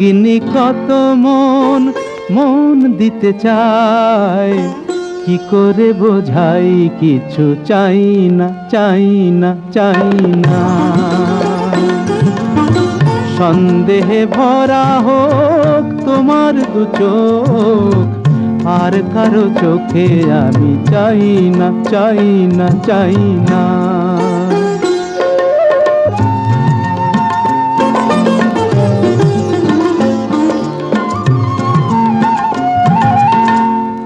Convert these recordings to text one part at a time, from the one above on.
রঙ্গিনী কত মন মন দিতে চায়। কি করে বোঝাই, কিছু চাই না চাই না চাই না। সন্দেহে ভরা হোক তোমার দু চোখ, আর কারও চোখে আমি চাই না চাই না চাই না।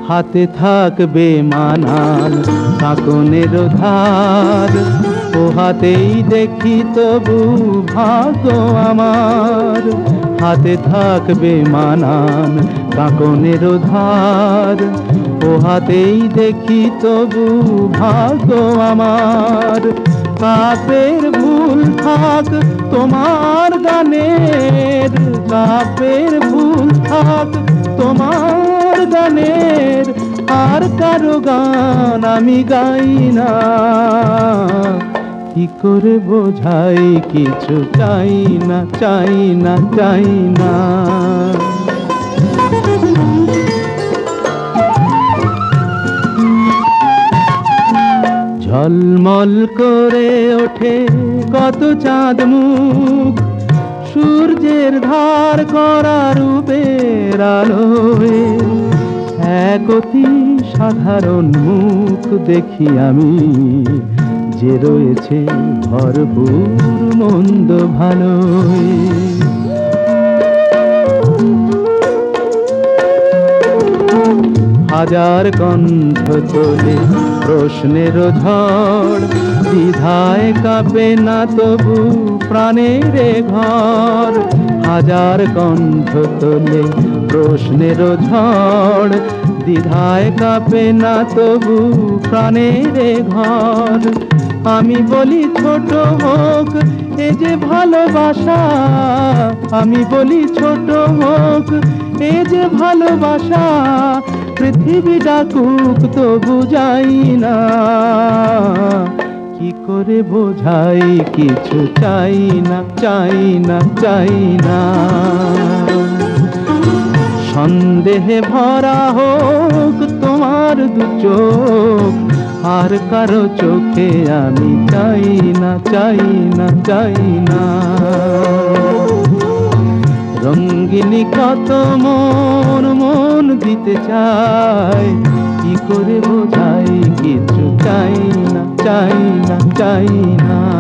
হাতে থাকবে মানান কাকনের ধার। ও হাতেই দেখি তবু ভাগ্য আমার। হাতে থাকবে মানান কাকনের ধার। ও হাতেই দেখি তবু ভাগ্য আমার। কাপের ভুল থাক তোমার গানের কাপের ভুল থাক তোমার গানের আর কারও গান আমি গাই না। কি করে বোঝাই কিছু চাই না চাই না চাই না। ঝলমল করে ওঠে কত চাঁদ মুখ। সূর্যের ধার করা রূপের আলোয় এক অতি সাধারণ মুখ দেখি আমি, যে রয়েছে ভরপুর মন্দ ভালোয় হাজার কণ্ঠ তোলে প্রশ্নের ঝড়, দ্বিধায় কাঁপে না তবু প্রাণের ঘর। হাজার কণ্ঠ তোলে, প্রশ্নের ঝড়। দ্বিধায় কাঁপে না তবু প্রাণের ঘর। আমি বলি, ছোট হোক এ যে ভালোবাসা। আমি বলি, ছোট হোক এ যে ভালোবাসা। পৃথিবী ডাকুক তো বুঝাই না। কি বোঝাই, কিছু চাই না চাই না চাই না। সন্দেহে ভরা হোক তোমার দু চোখ, আর কারও চোখে আমি চাই না চাই না চাই না। রঙ্গিনী কত মন মন দিতে চায়, কি করে বোঝাই কিছু চাই না চাই না চাই না।